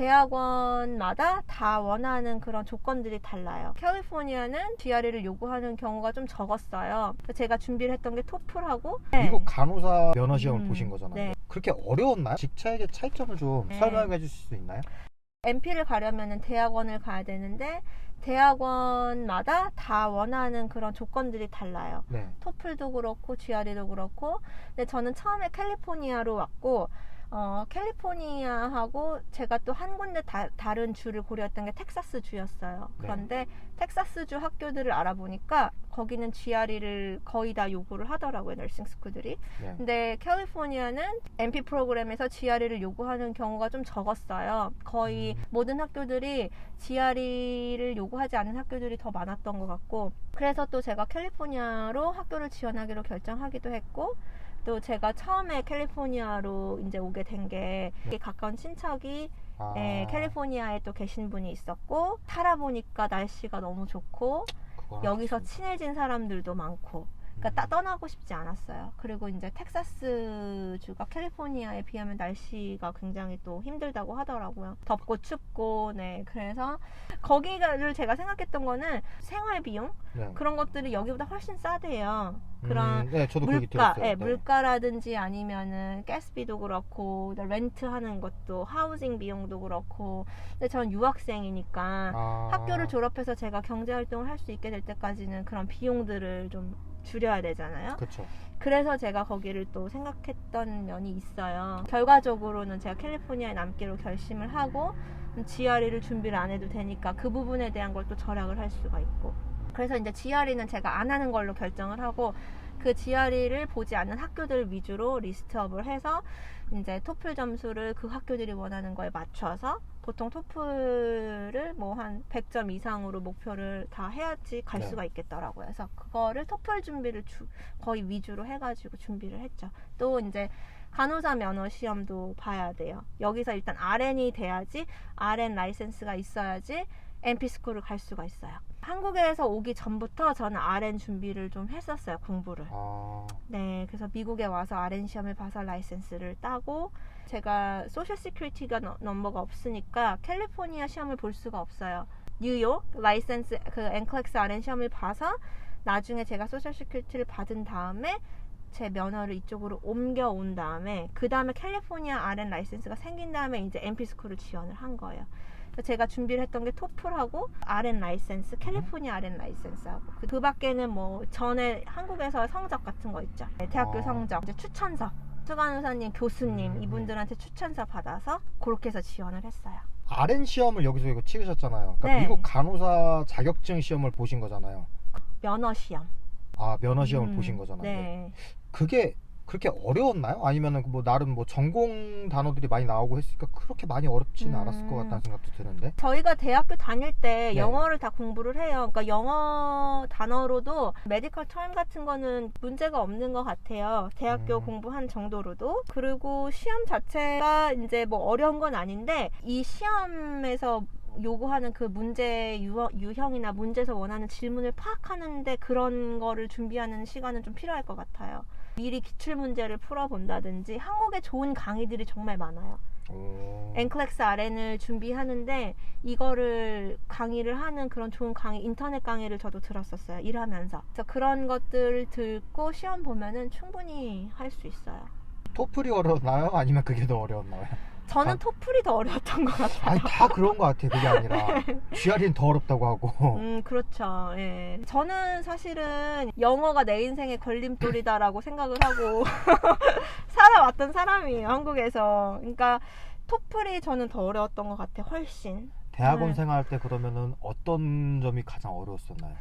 대학원마다 다 원하는 그런 조건들이 달라요. 캘리포니아는 GRE를 요구하는 경우가 좀 적었어요. 제가 준비를 했던 게 토플하고 네. 미국 간호사 면허 시험을 음, 보신 거잖아요. 네. 그렇게 어려웠나요? 직차에게 차이점을 좀 네. 설명해 주실 수 있나요? MP를 가려면 대학원을 가야 되는데 대학원마다 다 원하는 그런 조건들이 달라요. 네. 토플도 그렇고 GRE도 그렇고 근데 저는 처음에 캘리포니아로 왔고 어, 캘리포니아하고 제가 또 한 군데 다, 다른 주를 고려했던 게 텍사스 주였어요. 네. 그런데 텍사스 주 학교들을 알아보니까 거기는 GRE를 거의 다 요구를 하더라고요, 너싱 스쿨들이. 네. 근데 캘리포니아는 MP 프로그램에서 GRE를 요구하는 경우가 좀 적었어요. 거의 음. 모든 학교들이 GRE를 요구하지 않은 학교들이 더 많았던 것 같고 그래서 또 제가 캘리포니아로 학교를 지원하기로 결정하기도 했고 또 제가 처음에 캘리포니아로 이제 오게 된 게 가까운 친척이 아, 예, 캘리포니아에 또 계신 분이 있었고 살아보니까 날씨가 너무 좋고 그거 여기서. 친해진 사람들도 많고 그러니까. 떠나고 싶지 않았어요. 그리고 이제 텍사스 주가 캘리포니아에 비하면 날씨가 굉장히 또 힘들다고 하더라고요. 덥고 춥고 네 그래서 거기를 제가 생각했던 거는 생활 비용 네. 그런 것들이 여기보다 훨씬 싸대요. 그런 음, 네, 물가. 예, 네. 물가라든지 아니면은 가스비도 그렇고 렌트 하는 것도 하우징 비용도 그렇고 근데 전 유학생이니까 아, 학교를 졸업해서 제가 경제 활동을 할 수 있게 될 때까지는 그런 비용들을 좀 줄여야 되잖아요. 그렇죠. 그래서 제가 거기를 또 생각했던 면이 있어요. 결과적으로는 제가 캘리포니아에 남기로 결심을 하고 GRE를 준비를 안 해도 되니까 그 부분에 대한 걸 또 절약을 할 수가 있고. 그래서 이제 GRE는 제가 안 하는 걸로 결정을 하고 그 GRE를 보지 않는 학교들 위주로 리스트업을 해서 이제 토플 점수를 그 학교들이 원하는 거에 맞춰서 보통 토플을 뭐 한 100점 이상으로 목표를 다 해야지 갈 네. 수가 있겠더라고요. 그래서 그거를 토플 준비를 주- 거의 위주로 해가지고 준비를 했죠. 또 이제 간호사 면허 시험도 봐야 돼요. 여기서 일단 RN이 돼야지 RN 라이센스가 있어야지 MP 스쿨을 갈 수가 있어요. 한국에서 오기 전부터 저는 RN 준비를 좀 했었어요, 공부를. 아, 네, 그래서 미국에 와서 RN 시험을 봐서 라이센스를 따고 제가 소셜 시큐리티가 너- 넘버가 없으니까 캘리포니아 시험을 볼 수가 없어요. 뉴욕 라이센스 그 엔클렉스 RN 시험을 봐서 나중에 제가 소셜 시큐리티를 받은 다음에 제 면허를 이쪽으로 옮겨 온 다음에 그 다음에 캘리포니아 RN 라이센스가 생긴 다음에 이제 MP 스쿨을 지원을 한 거예요. 제가 준비를 했던 게 토플하고 RN 라이센스, 캘리포니아 RN 라이센스하고 그, 그 밖에는 뭐 전에 한국에서 성적 같은 거 있죠. 네, 대학교 어. 성적, 이제 추천서, 수간호사님, 교수님 음. 이분들한테 추천서 받아서 그렇게 해서 지원을 했어요. RN 시험을 여기서 이거 치르셨잖아요. 그러니까 네. 미국 간호사 자격증 시험을 보신 거잖아요. 면허 시험. 아, 면허 시험을 음, 보신 거잖아요. 네. 그게 그렇게 어려웠나요? 아니면은 뭐 나름 뭐 전공 단어들이 많이 나오고 했으니까 그렇게 많이 어렵지는 음. 않았을 것 같다는 생각도 드는데. 저희가 대학교 다닐 때 네. 영어를 다 공부를 해요. 그러니까 영어 단어로도 메디컬 텀 같은 거는 문제가 없는 것 같아요. 대학교 음. 공부한 정도로도. 그리고 시험 자체가 이제 뭐 어려운 건 아닌데 이 시험에서 요구하는 그 문제 유, 유형이나 문제에서 원하는 질문을 파악하는데 그런 거를 준비하는 시간은 좀 필요할 것 같아요. 미리 기출 문제를 풀어본다든지 한국에 좋은 강의들이 정말 많아요. 오. 엔클렉스 RN을 준비하는데 이거를 강의를 하는 그런 좋은 강의 인터넷 강의를 저도 들었었어요 일하면서 그래서 그런 것들을 듣고 시험 보면은 충분히 할 수 있어요 토플이 어려웠나요? 아니면 그게 더 어려웠나요? 저는 아. 토플이 더 어려웠던 것 같아요 아니 다 그런 것 같아. 그게 아니라 GRE는 더 어렵다고 하고. 음 그렇죠 예. 저는 사실은 영어가 내 인생의 걸림돌이다라고 생각을 하고 살아왔던 사람이에요 한국에서 그러니까 토플이 저는 더 어려웠던 것 같아요 훨씬 대학원 네. 생활할 때 그러면은 어떤 점이 가장 어려웠었나요?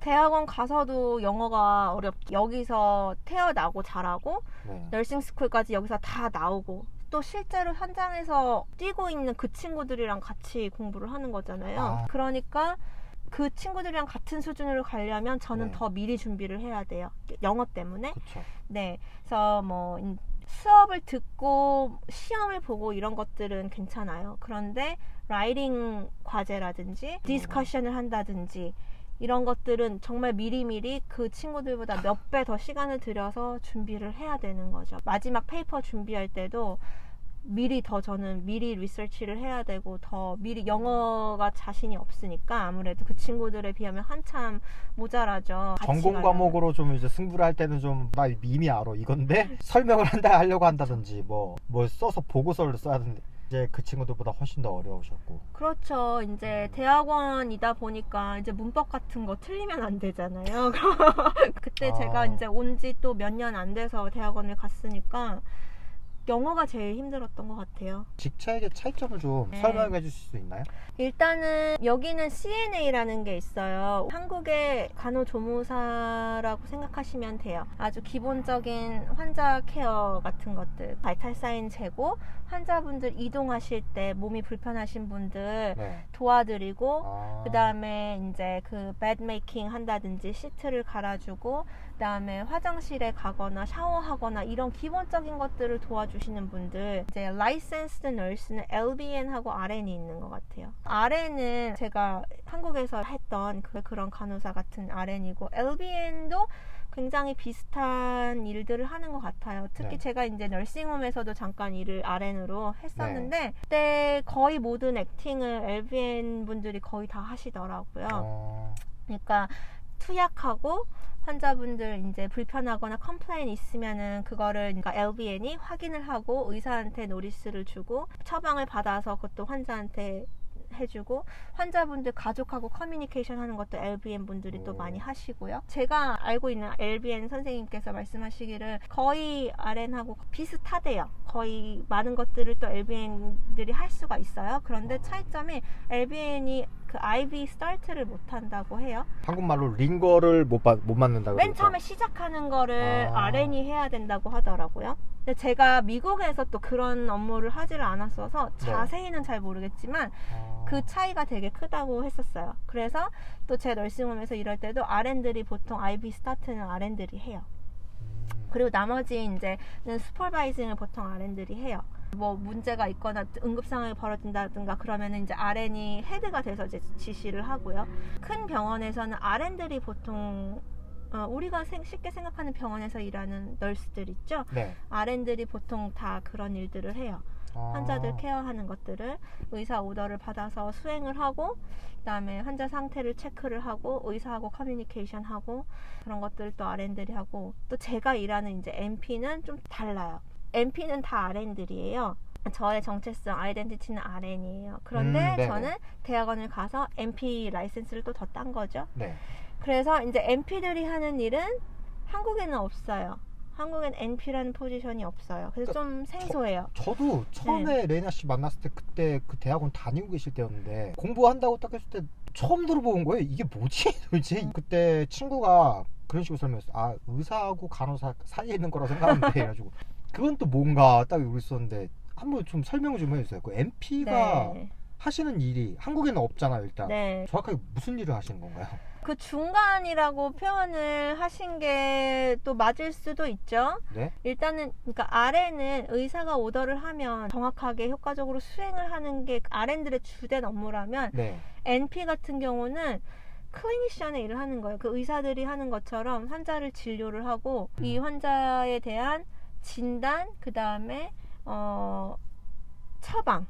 대학원 가서도 영어가 어렵 여기서 태어나고 자라고 네. 너싱 스쿨까지 여기서 다 나오고 또 실제로 현장에서 뛰고 있는 그 친구들이랑 같이 공부를 하는 거잖아요. 아. 그러니까 그 친구들이랑 같은 수준으로 가려면 저는 네. 더 미리 준비를 해야 돼요. 영어 때문에. 그렇죠. 네. 그래서 뭐 인- 수업을 듣고 시험을 보고 이런 것들은 괜찮아요. 그런데 라이팅 과제라든지 디스커션을 한다든지 이런 것들은 정말 미리미리 그 친구들보다 몇 배 더 시간을 들여서 준비를 해야 되는 거죠. 마지막 페이퍼 준비할 때도 미리 더 저는 미리 리서치를 해야 되고 더 미리 영어가 자신이 없으니까 아무래도 그 친구들에 비하면 한참 모자라죠. 전공. 과목으로 좀 이제 승부를 할 때는 좀나 이미 알아 이건데 설명을 한다 하려고 한다든지 뭐뭐 써서 보고서를 써야 되는데 이제 그 친구들보다 훨씬 더 어려우셨고 그렇죠. 이제 대학원이다 보니까 이제 문법 같은 거 틀리면 안 되잖아요. 그때 아. 제가 이제 온 지 또 몇 년 안 돼서 대학원을 갔으니까 영어가 제일 힘들었던 것 같아요. 직책의 차이점을 좀 네. 설명해 주실 수 있나요? 일단은 여기는 CNA라는 게 있어요. 한국의 간호조무사라고 생각하시면 돼요. 아주 기본적인 환자 케어 같은 것들, 바이탈 사인 재고, 환자분들 이동하실 때 몸이 불편하신 분들 네. 도와드리고, 아. 그 다음에 이제 그 베드 메이킹 한다든지 시트를 갈아주고, 그 다음에 화장실에 가거나 샤워하거나 이런 기본적인 것들을 도와주시는 분들, 이제 라이센스드 널스는 LBN하고 RN이 있는 것 같아요. RN은 제가 한국에서 했던 그, 그런 간호사 같은 RN이고, LBN도 굉장히 비슷한 일들을 하는 것 같아요. 특히 네. 제가 이제 널싱홈에서도 잠깐 일을 RN으로 했었는데, 그때 거의 모든 액팅을 LBN 분들이 거의 다 하시더라고요. 어. 그러니까 투약하고 환자분들 이제 불편하거나 컴플레인 있으면은 그거를 그러니까 LVN이 확인을 하고 의사한테 노리스를 주고 처방을 받아서 그것도 환자한테 해주고 환자분들 가족하고 커뮤니케이션 하는 것도 LBN 분들이 또 오. 많이 하시고요. 제가 알고 있는 LBN 선생님께서 말씀하시기를 거의 RN하고 비슷하대요. 거의 많은 것들을 또 LBN들이 할 수가 있어요. 그런데 차이점이 LBN이 그 IV 스타트를 못 한다고 해요. 한국말로 링거를 못, 받, 못 맞는다고 맨? 처음에 시작하는 거를 아. RN이 해야 된다고 하더라고요. 근데 제가 미국에서 또 그런 업무를 하지를 않았어서 네. 자세히는 잘 모르겠지만 아. 그 차이가 되게 크다고 했었어요. 그래서 또 제 널싱홈에서 일할 때도 RN들이 보통 IV 스타트는 RN들이 해요. 음. 그리고 나머지 이제는 슈퍼바이징을 보통 RN들이 해요. 뭐 문제가 있거나 응급 상황이 벌어진다든가 그러면은 이제 RN이 헤드가 돼서 이제 지시를 하고요. 큰 병원에서는 RN들이 보통 어, 우리가 생- 쉽게 생각하는 병원에서 일하는 널스들 있죠. 네. RN들이 보통 다 그런 일들을 해요. 아. 환자들 케어하는 것들을 의사 오더를 받아서 수행을 하고 그다음에 환자 상태를 체크를 하고 의사하고 커뮤니케이션 하고 그런 것들을 또 RN들이 하고 또 제가 일하는 이제 MP는 좀 달라요. MP는 다 RN들이에요. 저의 정체성 아이덴티티는 RN이에요. 그런데 음, 네네. 저는 대학원을 가서 MP 라이센스를 또 더 딴 거죠. 네. 그래서 이제 MP들이 하는 일은 한국에는 없어요. 한국엔 NP라는 포지션이 없어요. 그래서 좀 생소해요. 저 도 처음에 레이나 씨 만났을 때 그때 그 대학원 다니고 계실 때였는데 공부한다고 딱 했을 때 처음 들어본 거예요. 이게 뭐지 도대체? 그때 친구가 그런 식으로 설명했어. 아 의사하고 간호사 사이에 있는 거라 생각하면 돼. 그래가지고 그건 또 뭔가 딱 이러고 있었는데 한번 좀 설명 좀 해주세요. 그 MP가 네. 하시는 일이 한국에는 없잖아요. 일단 네. 정확하게 무슨 일을 하시는 건가요? 그 중간이라고 표현을 하신 게 또 맞을 수도 있죠. 네. 일단은 그러니까 RN은 의사가 오더를 하면 정확하게 효과적으로 수행을 하는 게 RN들의 주된 업무라면 네. NP 같은 경우는 클리니션의 일을 하는 거예요. 그 의사들이 하는 것처럼 환자를 진료를 하고 이 환자에 대한 진단, 그 다음에 어 처방,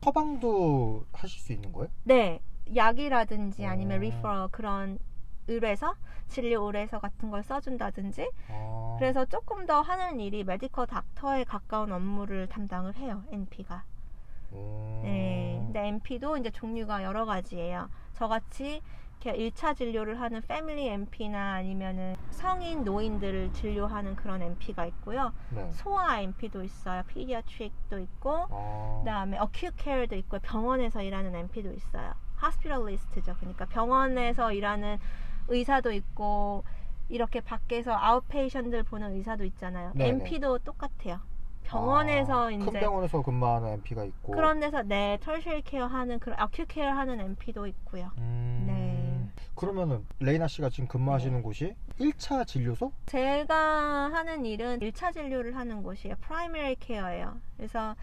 처방도 하실 수 있는 거예요? 네 약이라든지 아니면 음. 리퍼럴 그런 의뢰서, 진료 의뢰서 같은 걸 써준다든지 아. 그래서 조금 더 하는 일이 메디컬 닥터에 가까운 업무를 담당을 해요. NP가. 음. 네. 근데 NP도 이제 종류가 여러 가지예요. 저같이 이렇게 1차 진료를 하는 패밀리 NP나 아니면은 성인 노인들을 진료하는 그런 NP가 있고요. 네. 소아 NP도 있어요. 피디아트릭도 있고 아. 그다음에 acute care도 있고 병원에서 일하는 NP도 있어요. hospitalist죠. 그러니까 병원에서 일하는 의사도 있고 이렇게 밖에서 아웃페이션들 보는 의사도 있잖아요. 네네. NP도 똑같아요. 병원에서 아, 큰 이제 병원에서 근무하는 MP가 있고 그런 데서 네 터셔리 케어 하는 그런 acute care 하는 NP도 있고요. 음. 네. 그러면은 레이나 씨가 지금 근무하시는 곳이 1차 진료소? 제가 하는 일은 1차 진료를 하는 곳이에요. 프라이머리 케어예요. 그래서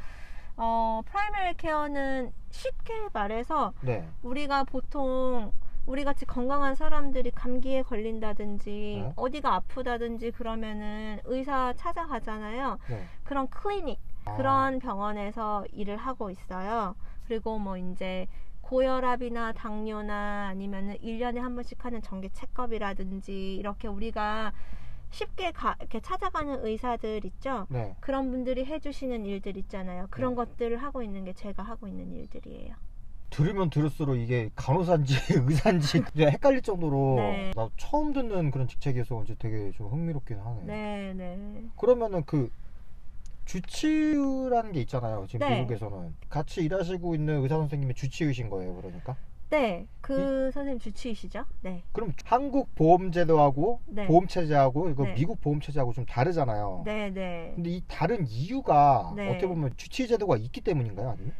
어, 프라이머리 케어는 쉽게 말해서 네. 우리가 보통 우리 같이 건강한 사람들이 감기에 걸린다든지 네. 어디가 아프다든지 그러면은 의사 찾아가잖아요. 네. 그런 클리닉 아. 그런 병원에서 일을 하고 있어요. 그리고 뭐 이제 고혈압이나 당뇨나 아니면은 1년에 한 번씩 하는 정기 체크업이라든지 이렇게 우리가 쉽게 가, 이렇게 찾아가는 의사들 있죠. 네. 그런 분들이 해주시는 일들 있잖아요. 그런 네. 것들을 하고 있는 게 제가 하고 있는 일들이에요. 들으면 들을수록 이게 간호사인지 의사인지 헷갈릴 정도로 네. 나 처음 듣는 그런 직책이어서 이제 되게 좀 흥미롭긴 하네. 네, 네. 그러면은 그 주치의라는 게 있잖아요. 지금 네. 미국에서는 같이 일하시고 있는 의사 선생님이 주치의신 거예요. 그러니까 네, 그 선생님 주치이시죠? 네. 그럼 한국 보험제도하고 네. 보험체제하고 이거 네. 미국 보험체제하고 좀 다르잖아요. 네, 네. 근데 이 다른 이유가 네. 어떻게 보면 주치의제도가 있기 때문인가요? 아니면?